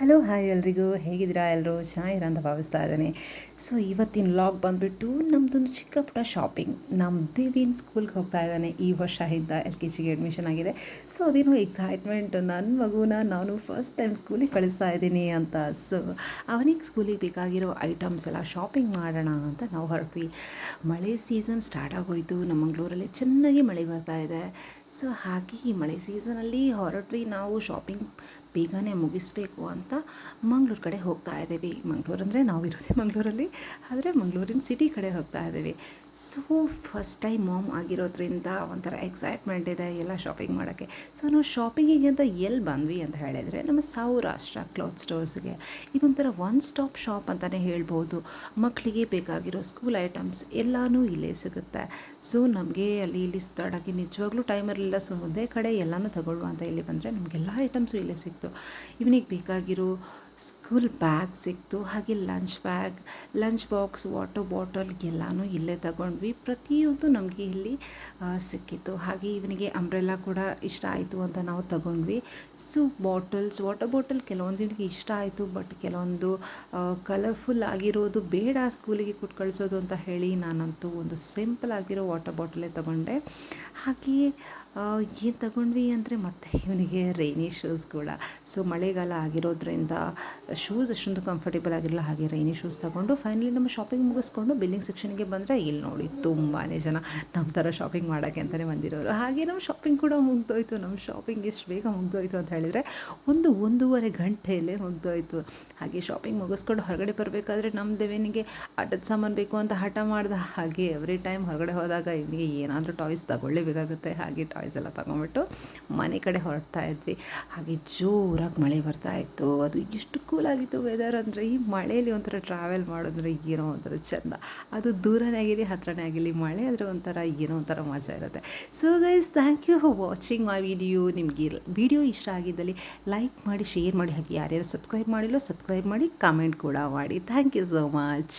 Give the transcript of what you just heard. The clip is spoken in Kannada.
ಹಲೋ, ಹಾಯ್ ಎಲ್ರಿಗೂ. ಹೇಗಿದ್ದೀರಾ ಎಲ್ಲರೂ ಚೆನ್ನಾಗಿರ ಅಂತ ಭಾವಿಸ್ತಾ ಇದ್ದೀನಿ. ಸೊ ಇವತ್ತಿನ ಲಾಗ್ ಬಂದುಬಿಟ್ಟು ನಮ್ಮದೊಂದು ಚಿಕ್ಕ ಪುಟ್ಟ ಶಾಪಿಂಗ್ ನಮ್ಮ ದೇವಿನ ಸ್ಕೂಲ್ಗೆ ಹೋಗ್ತಾ ಇದ್ದಾನೆ. ಈ ವರ್ಷ ಇದ್ದ ಎಲ್ ಕೆ ಜಿಗೆ ಅಡ್ಮಿಷನ್ ಆಗಿದೆ. ಸೊ ಅದೇನೋ ಎಕ್ಸೈಟ್ಮೆಂಟ್ ನನ್ನ ಮಗುನ ನಾನು ಫಸ್ಟ್ ಟೈಮ್ ಸ್ಕೂಲಿಗೆ ಕಳಿಸ್ತಾ ಇದ್ದೀನಿ ಅಂತ. ಸೊ ಅವನಿಗೆ ಸ್ಕೂಲಿಗೆ ಬೇಕಾಗಿರೋ ಐಟಮ್ಸ್ ಎಲ್ಲ ಶಾಪಿಂಗ್ ಮಾಡೋಣ ಅಂತ ನಾವು ಹೊರಟ್ವಿ. ಮಳೆ ಸೀಸನ್ ಸ್ಟಾರ್ಟ್ ಆಗೋಯಿತು. ನಮ್ಮ ಮಂಗಳೂರಲ್ಲಿ ಚೆನ್ನಾಗಿ ಮಳೆ ಬರ್ತಾ ಇದೆ. ಸೊ ಹಾಗೆ ಈ ಮಳೆ ಸೀಸನಲ್ಲಿ ಹೊರಟ್ವಿ ನಾವು ಶಾಪಿಂಗ್ ಬೇಗನೆ ಮುಗಿಸ್ಬೇಕು ಅಂತ ಮಂಗ್ಳೂರು ಕಡೆ ಹೋಗ್ತಾ ಇದ್ದೀವಿ. ಮಂಗ್ಳೂರು ಅಂದರೆ ನಾವು ಇರೋದೇ ಮಂಗಳೂರಲ್ಲಿ, ಆದರೆ ಮಂಗಳೂರಿನ ಸಿಟಿ ಕಡೆ ಹೋಗ್ತಾ ಇದ್ದೀವಿ. ಸೊ ಫಸ್ಟ್ ಟೈಮ್ ಮಾಮ್ ಆಗಿರೋದ್ರಿಂದ ಒಂಥರ ಎಕ್ಸೈಟ್ಮೆಂಟ್ ಇದೆ ಎಲ್ಲ ಶಾಪಿಂಗ್ ಮಾಡೋಕ್ಕೆ. ಸೊ ನಾವು ಶಾಪಿಂಗಿಗೆ ಅಂತ ಎಲ್ಲಿ ಬಂದ್ವಿ ಅಂತ ಹೇಳಿದರೆ ನಮ್ಮ ಸೌರಾಷ್ಟ್ರ ಕ್ಲಾತ್ ಸ್ಟೋರ್ಸ್ಗೆ ಇದೊಂಥರ ಒನ್ ಸ್ಟಾಪ್ ಶಾಪ್ ಅಂತಲೇ ಹೇಳ್ಬೋದು. ಮಕ್ಕಳಿಗೆ ಬೇಕಾಗಿರೋ ಸ್ಕೂಲ್ ಐಟಮ್ಸ್ ಎಲ್ಲನೂ ಇಲ್ಲೇ ಸಿಗುತ್ತೆ. ಸೊ ನಮಗೆ ಅಲ್ಲಿ ಇಲ್ಲಿ ಸುತ್ತಾಡೋಕ್ಕೆ ನಿಜವಾಗ್ಲೂ ಟೈಮ್ ಇರಲಿಲ್ಲ ಸೊ ಒಂದೇ ಕಡೆ ಎಲ್ಲನೂ ತಗೊಳ್ಳುವ ಅಂತ ಇಲ್ಲಿ ಬಂದರೆ ನಮಗೆಲ್ಲ ಐಟಮ್ಸು ಇಲ್ಲೇ ಸಿಕ್ತು. ಇವನಿಗೆ ಬೇಕಾಗಿರೋ ಸ್ಕೂಲ್ ಬ್ಯಾಗ್ ಸಿಕ್ತು, ಹಾಗೆ lunch bag, lunch box, water bottle ಎಲ್ಲನೂ ಇಲ್ಲೇ ತಗೊಂಡ್ವಿ. ಪ್ರತಿಯೊಂದು ನಮಗೆ ಇಲ್ಲಿ ಸಿಕ್ಕಿತ್ತು. ಹಾಗೆ ಇವನಿಗೆ ಅಂಬ್ರೆಲ್ಲ ಕೂಡ ಇಷ್ಟ ಆಯಿತು ಅಂತ ನಾವು ತಗೊಂಡ್ವಿ. ಸೊ, ಬಾಟಲ್ಸ್, ವಾಟರ್ ಬಾಟಲ್ ಕೆಲವೊಂದು ಇವನಿಗೆ ಇಷ್ಟ ಆಯಿತು, ಬಟ್ ಕೆಲವೊಂದು ಕಲರ್ಫುಲ್ ಆಗಿರೋದು ಬೇಡ ಸ್ಕೂಲಿಗೆ ಕೊಟ್ಟು ಕಳಿಸೋದು ಅಂತ ಹೇಳಿ ನಾನಂತೂ ಒಂದು ಸಿಂಪಲ್ ಆಗಿರೋ ವಾಟರ್ ಬಾಟಲೇ ತಗೊಂಡೆ. ಹಾಗೆಯೇ ಏನು ತಗೊಂಡ್ವಿ ಅಂದರೆ ಮತ್ತೆ ಇವನಿಗೆ ರೈನಿ ಶೂಸ್ ಕೂಡ. ಸೊ, ಮಳೆಗಾಲ ಆಗಿರೋದ್ರಿಂದ ಶೂಸ್ ಅಷ್ಟೊಂದು ಕಂಫರ್ಟೇಬಲ್ ಆಗಿರಲ್ಲ, ಹಾಗೆ ರೈನಿ ಶೂಸ್ ತಗೊಂಡು ಫೈನಲಿ ನಮ್ಮ ಶಾಪಿಂಗ್ ಮುಗಿಸ್ಕೊಂಡು ಬಿಲ್ಲಿಂಗ್ ಸೆಕ್ಷನ್ಗೆ ಬಂದರೆ ಇಲ್ಲಿ ನೋಡಿ ತುಂಬಾ ಜನ ನಮ್ಮ ಥರ ಶಾಪಿಂಗ್ ಮಾಡೋಕ್ಕೆ ಅಂತಲೇ ಬಂದಿರೋರು. ಹಾಗೆ ನಮ್ಮ ಶಾಪಿಂಗ್ ಕೂಡ ಮುಗ್ದೋಯ್ತು. ನಮ್ಮ ಶಾಪಿಂಗ್ ಎಷ್ಟು ಬೇಗ ಮುಗ್ದೋಯ್ತು ಅಂತ ಹೇಳಿದರೆ ಒಂದು ಒಂದೂವರೆ ಗಂಟೆಯಲ್ಲೇ ಮುಗ್ದೋಯ್ತು. ಹಾಗೆ ಶಾಪಿಂಗ್ ಮುಗಿಸ್ಕೊಂಡು ಹೊರಗಡೆ ಬರಬೇಕಾದ್ರೆ ನಮ್ಮ ದೇವೇನಿಗೆ ಆಟದ ಸಾಮಾನು ಬೇಕು ಅಂತ ಹಠ ಮಾಡ್ದ ಹಾಗೆ ಎವ್ರಿ ಟೈಮ್ ಹೊರಗಡೆ ಹೋದಾಗ ಇವನಿಗೆ ಏನಾದರೂ ಟಾಯ್ಸ್ ತಗೊಳ್ಳೇಬೇಕಾಗುತ್ತೆ. ಹಾಗೆ ಟಾಯ್ಸ್ ಎಲ್ಲ ತಗೊಂಬಿಟ್ಟು ಮನೆ ಕಡೆ ಹೊರಡ್ತಾ ಇದ್ವಿ. ಹಾಗೆ ಜೋರಾಗಿ ಮಳೆ ಬರ್ತಾ ಇತ್ತು. ಅದು ಎಷ್ಟು ಕೂಲಾಗಿತ್ತು ವೆದರ್ ಅಂದರೆ ಈ ಮಳೆಯಲ್ಲಿ ಒಂಥರ ಟ್ರಾವೆಲ್ ಮಾಡೋದ್ರೆ ಏನೋ ಒಂಥರ ಚೆಂದ. ಅದು ದೂರನೇ ಆಗಿರಲಿ ಹತ್ರನೇ ಆಗಿರಲಿ ಮಳೆ ಆದರೆ ಒಂಥರ ಏನೋ ಒಂಥರ ಮಜಾ ಇರುತ್ತೆ. So guys thank you for watching my video ನಿಮಗೆ ವಿಡಿಯೋ ಇಷ್ಟ ಆಗಿದ್ದಲ್ಲಿ ಲೈಕ್ ಮಾಡಿ ಶೇರ್ ಮಾಡಿ, ಹಾಗೆ ಯಾರ್ಯಾರು ಸಬ್ಸ್ಕ್ರೈಬ್ ಮಾಡಿಲ್ಲೋ ಸಬ್ಸ್ಕ್ರೈಬ್ ಮಾಡಿ ಕಮೆಂಟ್ ಕೂಡ ಮಾಡಿ. Thank you so much